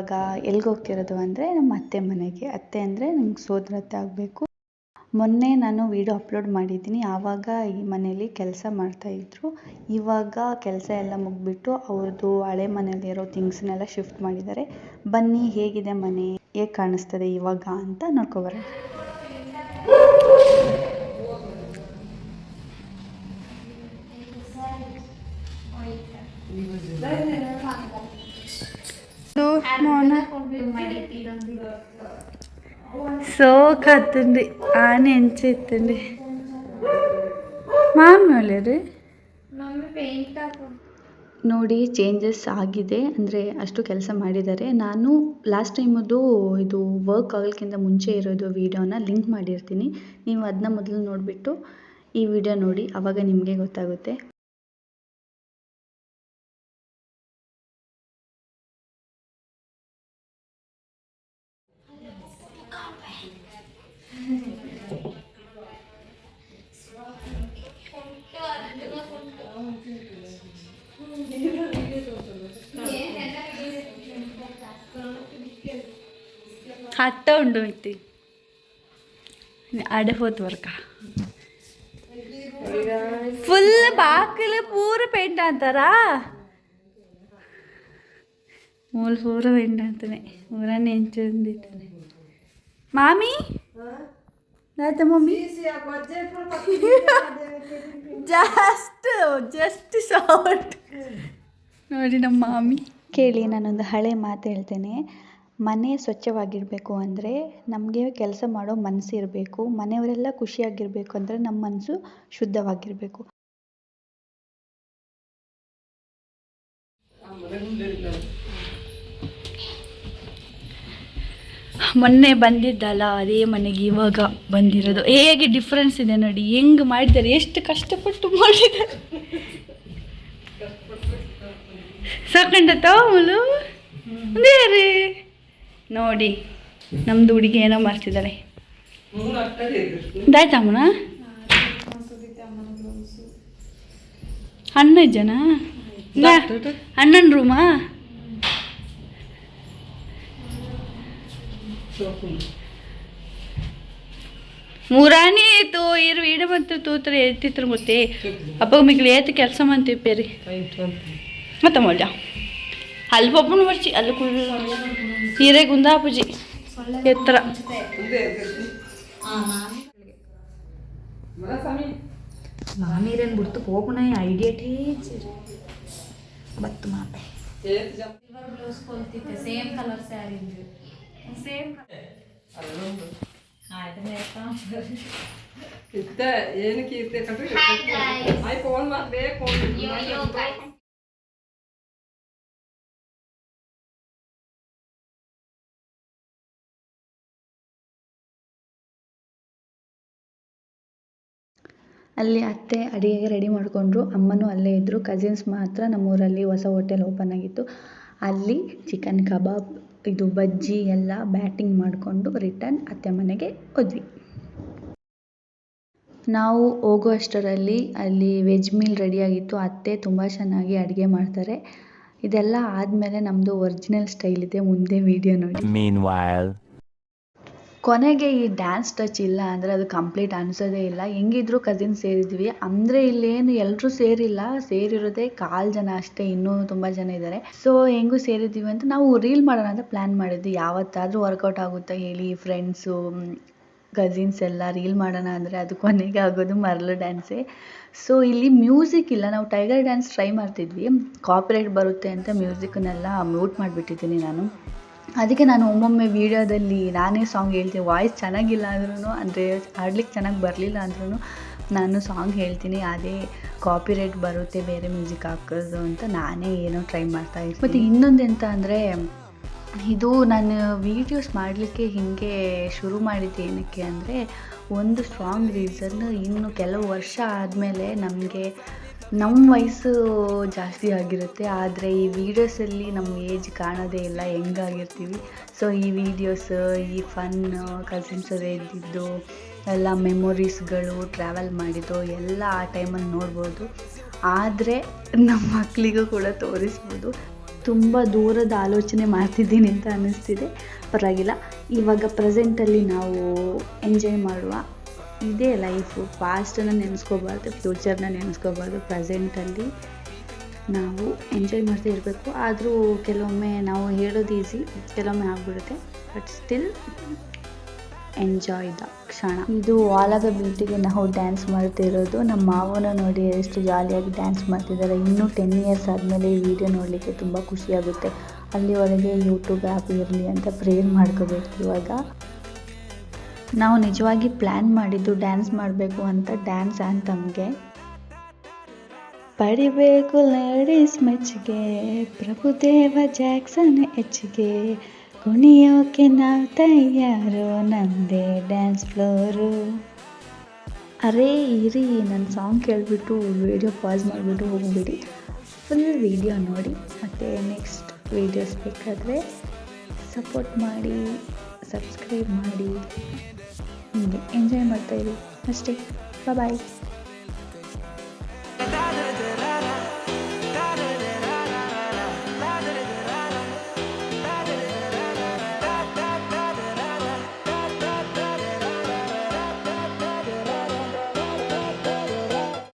ಇವಾಗ ಎಲ್ಲಿಗೆ ಹೋಗ್ತಿರೋದು ಅಂದರೆ ನಮ್ಮ ಅತ್ತೆ ಮನೆಗೆ. ಅತ್ತೆ ಅಂದರೆ ನಂಗೆ ಸೋದರತ್ತೆ ಆಗಬೇಕು. ಮೊನ್ನೆ ನಾನು ವೀಡಿಯೋ ಅಪ್ಲೋಡ್ ಮಾಡಿದ್ದೀನಿ. ಆವಾಗ ಈ ಮನೇಲಿ ಕೆಲಸ ಮಾಡ್ತಾ ಮಾಡ್ತಾಯಿದ್ರು ಇವಾಗ ಕೆಲಸ ಎಲ್ಲ ಮುಗಿಬಿಟ್ಟು ಅವ್ರದ್ದು ಹಳೆ ಮನೇಲಿರೋ ಥಿಂಗ್ಸ್ನೆಲ್ಲ ಶಿಫ್ಟ್ ಮಾಡಿದ್ದಾರೆ. ಬನ್ನಿ, ಹೇಗಿದೆ ಮನೆ? ಹೇಗೆ ಕಾಣಿಸ್ತದೆ ಇವಾಗ ಅಂತ ನೋಡ್ಕೊಬರ സോക്കാത്തുണ്ട് ആന ಇತ್ತಿ ಮಾಮೂಲಿ ನೋಡಿ ಚೇಂಜಸ್ ಆಗಿದೆ. ಅಂದರೆ ಅಷ್ಟು ಕೆಲಸ ಮಾಡಿದ್ದಾರೆ. ನಾನು ಲಾಸ್ಟ್ ಟೈಮದು ಇದು ವರ್ಕ್ ಆಗೋಕ್ಕಿಂತ ಮುಂಚೆ ಇರೋದು ವೀಡಿಯೋನ ಲಿಂಕ್ ಮಾಡಿರ್ತೀನಿ. ನೀವು ಅದನ್ನ ಮೊದಲು ನೋಡಿಬಿಟ್ಟು ಈ ವಿಡಿಯೋ ನೋಡಿ ಅವಾಗ ನಿಮಗೆ ಗೊತ್ತಾಗುತ್ತೆ. ಹಟ್ಟ ಉಂಡು ಮಿತ್ತಿ ಆಡೆ ಹೋತ್ ವರ್ಕ ಫುಲ್ ಬಾಕಲು ಪೂರ ಪೇಂಟ್ ಅಂತಾರಾ? ಮೂಲ ಪೂರ ಪೇಂಟ್ ಅಂತಾನೆ. ಊರ ನೆಂಚಂದಿದ್ದಾನೆ ಮಾಮಿ? ಆಯ್ತಾ ಮಮ್ಮಿ? ಜಸ್ಟ್ ಜಸ್ಟ್ ಶಾರ್ಟ್ ನೋಡಿ ನಮ್ಮ ಮಾಮಿ. ಕೇಳಿ ನಾನೊಂದು ಹಳೆ ಮಾತು ಹೇಳ್ತೇನೆ. ಮನೆ ಸ್ವಚ್ಛವಾಗಿರಬೇಕು ಅಂದರೆ ನಮಗೆ ಕೆಲಸ ಮಾಡೋ ಮನಸ್ಸು ಇರಬೇಕು, ಮನೆಯವರೆಲ್ಲ ಖುಷಿಯಾಗಿರಬೇಕು ಅಂದರೆ ನಮ್ಮ ಮನಸ್ಸು ಶುದ್ಧವಾಗಿರಬೇಕು. ಮೊನ್ನೆ ಬಂದಿದ್ದಲ್ಲ, ಅದೇ ಮನೆಗೆ ಇವಾಗ ಬಂದಿರೋದು. ಹೇಗೆ ಡಿಫ್ರೆನ್ಸ್ ಇದೆ ನೋಡಿ, ಹೆಂಗೆ ಮಾಡಿದ್ದಾರೆ, ಎಷ್ಟು ಕಷ್ಟಪಟ್ಟು ಮಾಡಿದ್ದಾರೆ. ಸಾಕಂಡತ್ತ ಮುಲು? ಬೇರೆ. ನೋಡಿ ನಮ್ಮದು ಹುಡುಗಿ ಏನೋ ಮಾಡ್ತಿದ್ದಾಳೆ ದಾಯ್ತಮ್ಮನ ಅಣ್ಣ ಜನ ಅಣ್ಣನ ರೂಮಾ ಮೂರಾನಿ ತೋ ಇರು ಇಡ ಬಂತು ತೂತ್ರ ಎತ್ತಿತ್ರ ಮತ್ತೆ. ಅಪ್ಪ ಮಿಗ್ಲು ಏತ್ ಕೆಲಸ ಮಾಡ್ತೀವಿ ಪೇರಿ. ಮತ್ತೆ ಮೌಲ್ಯ ಅಲ್ಲಿ ಒಬ್ಬನ ಬರ್ಚಿ ಅಲ್ಲಿ ಕುಡಿ ಸೀರೆ ಗುಂದಾಪುಜಿ ಎತ್ತರ ನಾನೀರೇನು ಬಿಡ್ತು ಹೋಗೋಣ ಐಡಿಯಾ ಟೀಚರ್ ಬತ್ತು ಮಾತೆ ಸೇಮ್ ಕಲರ್ ಸ್ಯಾರಿ ಸೇಮ್ ಆಯ್ತು ಏನಕ್ಕೆ ಇರ್ತೇಕಂದ್ರೆ ಫೋನ್ ಮಾಡಬೇಕು ಅಲ್ಲಿ ಅತ್ತೆ ಅಡುಗೆಗೆ ರೆಡಿ ಮಾಡಿಕೊಂಡ್ರು. ಅಮ್ಮನೂ ಅಲ್ಲೇ ಇದ್ದರು ಕಸಿನ್ಸ್ ಮಾತ್ರ ನಮ್ಮೂರಲ್ಲಿ ಹೊಸ ಹೋಟೆಲ್ ಓಪನ್ ಆಗಿತ್ತು. ಅಲ್ಲಿ ಚಿಕನ್ ಕಬಾಬ್ ಇದು ಬಜ್ಜಿ ಎಲ್ಲ ಬ್ಯಾಟಿಂಗ್ ಮಾಡಿಕೊಂಡು ರಿಟರ್ನ್ ಅತ್ತೆ ಮನೆಗೆ ಹೋದ್ವಿ. ನಾವು ಹೋಗೋ ಅಷ್ಟರಲ್ಲಿ ಅಲ್ಲಿ ವೆಜ್ ಮೀಲ್ ರೆಡಿಯಾಗಿತ್ತು ಅತ್ತೆ ತುಂಬ ಚೆನ್ನಾಗಿ ಅಡುಗೆ ಮಾಡ್ತಾರೆ. ಇದೆಲ್ಲ ಆದಮೇಲೆ ನಮ್ಮದು ಒರಿಜಿನಲ್ ಸ್ಟೈಲ್ ಇದೆ. ಮುಂದೆ ವಿಡಿಯೋ ನೋಡಿ. ಕೊನೆಗೆ ಈ ಡ್ಯಾನ್ಸ್ ಟಚ್ ಇಲ್ಲ ಅಂದರೆ ಅದು ಕಂಪ್ಲೀಟ್ ಅನಿಸೋದೇ ಇಲ್ಲ. ಹೆಂಗಿದ್ರು ಕಸಿನ್ ಸೇರಿದ್ವಿ. ಅಂದರೆ ಇಲ್ಲೇನು ಎಲ್ಲರೂ ಸೇರಿಲ್ಲ. ಸೇರಿರೋದೇ ಕಾಲು ಜನ ಅಷ್ಟೇ, ಇನ್ನೂ ತುಂಬ ಜನ ಇದ್ದಾರೆ ಸೊ ಹೆಂಗೂ ಸೇರಿದ್ದೀವಿ ಅಂತ ನಾವು ರೀಲ್ ಮಾಡೋಣ ಅಂತ ಪ್ಲ್ಯಾನ್ ಮಾಡಿದ್ವಿ. ಯಾವತ್ತಾದರೂ ವರ್ಕೌಟ್ ಆಗುತ್ತಾ ಹೇಳಿ ಫ್ರೆಂಡ್ಸು ಕಸಿನ್ಸ್ ಎಲ್ಲ ರೀಲ್ ಮಾಡೋಣ ಅಂದರೆ ಅದು ಕೊನೆಗೆ ಆಗೋದು ಮರಳು ಡ್ಯಾನ್ಸೇ ಸೊ ಇಲ್ಲಿ ಮ್ಯೂಸಿಕ್ ಇಲ್ಲ. ನಾವು ಟೈಗರ್ ಡ್ಯಾನ್ಸ್ ಟ್ರೈ ಮಾಡ್ತಿದ್ವಿ. ಕಾಪಿರೈಟ್ ಬರುತ್ತೆ ಅಂತ ಮ್ಯೂಸಿಕ್ನೆಲ್ಲ ಮ್ಯೂಟ್ ಮಾಡಿಬಿಟ್ಟಿದ್ದೀನಿ ನಾನು. ಅದಕ್ಕೆ ನಾನು ಒಮ್ಮೊಮ್ಮೆ ವೀಡಿಯೋದಲ್ಲಿ ನಾನೇ ಸಾಂಗ್ ಹೇಳ್ತೀನಿ, ವಾಯ್ಸ್ ಚೆನ್ನಾಗಿಲ್ಲ ಅಂದ್ರೂ ಅಂದರೆ ಹಾಡ್ಲಿಕ್ಕೆ ಚೆನ್ನಾಗಿ ಬರಲಿಲ್ಲ ಅಂದ್ರೂ ನಾನು ಸಾಂಗ್ ಹೇಳ್ತೀನಿ, ಅದೇ ಕಾಪಿರೈಟ್ ಬರುತ್ತೆ, ಬೇರೆ ಮ್ಯೂಸಿಕ್ ಹಾಕೋದು ಅಂತ ನಾನೇ ಏನೋ ಟ್ರೈ ಮಾಡ್ತಾ ಇದ್ದೀನಿ ಮತ್ತು ಇನ್ನೊಂದು ಎಂತ ಅಂದರೆ, ಇದು ನಾನು ವೀಡಿಯೋಸ್ ಮಾಡಲಿಕ್ಕೆ ಹೀಗೆ ಶುರು ಮಾಡಿದ್ದು ಏನಕ್ಕೆ ಅಂದರೆ, ಒಂದು ಸ್ಟ್ರಾಂಗ್ ರೀಸನ್ ಇನ್ನು ಕೆಲವು ವರ್ಷ ಆದಮೇಲೆ ನಮಗೆ ನಮ್ಮ ವಯಸ್ಸು ಜಾಸ್ತಿ ಆಗಿರುತ್ತೆ, ಆದರೆ ಈ ವೀಡಿಯೋಸಲ್ಲಿ ನಮ್ಮ ಏಜ್ ಕಾಣೋದೇ ಇಲ್ಲ ಹೆಂಗಾಗಿರ್ತೀವಿ ಸೊ ಈ ವೀಡಿಯೋಸ್ ಈ ಫನ್ ಕಸಿನ್ಸ್ ಇದ್ದಿದ್ದು ಎಲ್ಲ ಮೆಮೊರೀಸ್ಗಳು ಟ್ರಾವೆಲ್ ಮಾಡಿದ್ದು, ಎಲ್ಲ ಆ ಟೈಮಲ್ಲಿ ನೋಡ್ಬೋದು. ಆದರೆ ನಮ್ಮ ಮಕ್ಕಳಿಗೂ ಕೂಡ ತೋರಿಸ್ಬೋದು. ತುಂಬ ದೂರದ ಆಲೋಚನೆ ಮಾಡ್ತಿದ್ದೀನಿ ಅಂತ ಅನ್ನಿಸ್ತಿದೆ ಪರವಾಗಿಲ್ಲ. ಇವಾಗ ಪ್ರೆಸೆಂಟಲ್ಲಿ ನಾವು ಎಂಜಾಯ್ ಮಾಡುವ ಇದೇ ಲೈಫು ಪಾಸ್ಟನ್ನು ನೆನೆಸ್ಕೋಬಾರ್ದು ಫ್ಯೂಚರ್ನ ನೆನೆಸ್ಕೋಬಾರ್ದು. ಪ್ರೆಸೆಂಟಲ್ಲಿ ನಾವು ಎಂಜಾಯ್ ಮಾಡ್ತಾ ಇರಬೇಕು. ಆದರೂ ಕೆಲವೊಮ್ಮೆ ನಾವು ಹೇಳೋದು ಈಸಿ ಕೆಲವೊಮ್ಮೆ ಆಗ್ಬಿಡುತ್ತೆ. ಬಟ್ ಸ್ಟಿಲ್ ಎಂಜಾಯ್ ದ ಕ್ಷಣ. ಇದು ಆಲ್ ಬ್ಯೂಟಿಗೆ ನಾವು ಡ್ಯಾನ್ಸ್ ಮಾಡ್ತಿರೋದು. ನಮ್ಮ ಮಾವನ ನೋಡಿ ಎಷ್ಟು ಜಾಲಿಯಾಗಿ ಡ್ಯಾನ್ಸ್ ಮಾಡ್ತಿದ್ದಾರೆ ಇನ್ನೂ ಟೆನ್ ಇಯರ್ಸ್ ಆದಮೇಲೆ ಈ ವಿಡಿಯೋ ನೋಡಲಿಕ್ಕೆ ತುಂಬ ಖುಷಿಯಾಗುತ್ತೆ ಅಲ್ಲಿವರೆಗೆ ಯೂಟ್ಯೂಬ್ ಆ್ಯಪ್ ಇರಲಿ ಅಂತ ಪ್ರೇರ್ ಮಾಡ್ಕೋಬೇಕು ಇವಾಗ. ನಾವು ನಿಜವಾಗಿ ಪ್ಲ್ಯಾನ್ ಮಾಡಿದ್ದು ಡ್ಯಾನ್ಸ್ ಮಾಡಬೇಕು ಅಂತ ಡ್ಯಾನ್ಸ್ ಆ್ಯಂತಮ್ಗೆ ಪಡಿಬೇಕು ಲೇಡೀಸ್ ಮೆಚ್ಚುಗೆ, ಪ್ರಭುದೇವ ಜಾಕ್ಸನ್ ಹೆಚ್ಚಿಗೆ. ಕುಣಿಯೋಕೆ ನಾವು ತಯಾರು ನಮ್ಮದೇ ಡ್ಯಾನ್ಸ್ ಫ್ಲೋರು ಅರೇ ಇರಿ ನನ್ನ ಸಾಂಗ್ ಕೇಳಿಬಿಟ್ಟು ವೀಡಿಯೋ ಪಾಸ್ ಮಾಡಿಬಿಟ್ಟು ಹೋಗ್ಬಿಡಿ. ಫುಲ್ ವೀಡಿಯೋ ನೋಡಿ, ಮತ್ತು ನೆಕ್ಸ್ಟ್ ವೀಡಿಯೋಸ್ ಬೇಕಾದರೆ ಸಪೋರ್ಟ್ ಮಾಡಿ ಸಬ್ಸ್ಕ್ರೈಬ್ ಮಾಡಿ. ಹೀಗೆ ಎಂಜಾಯ್ ಮಾಡ್ತಾಯಿರಿ ಅಷ್ಟೇ ಬಾಯ್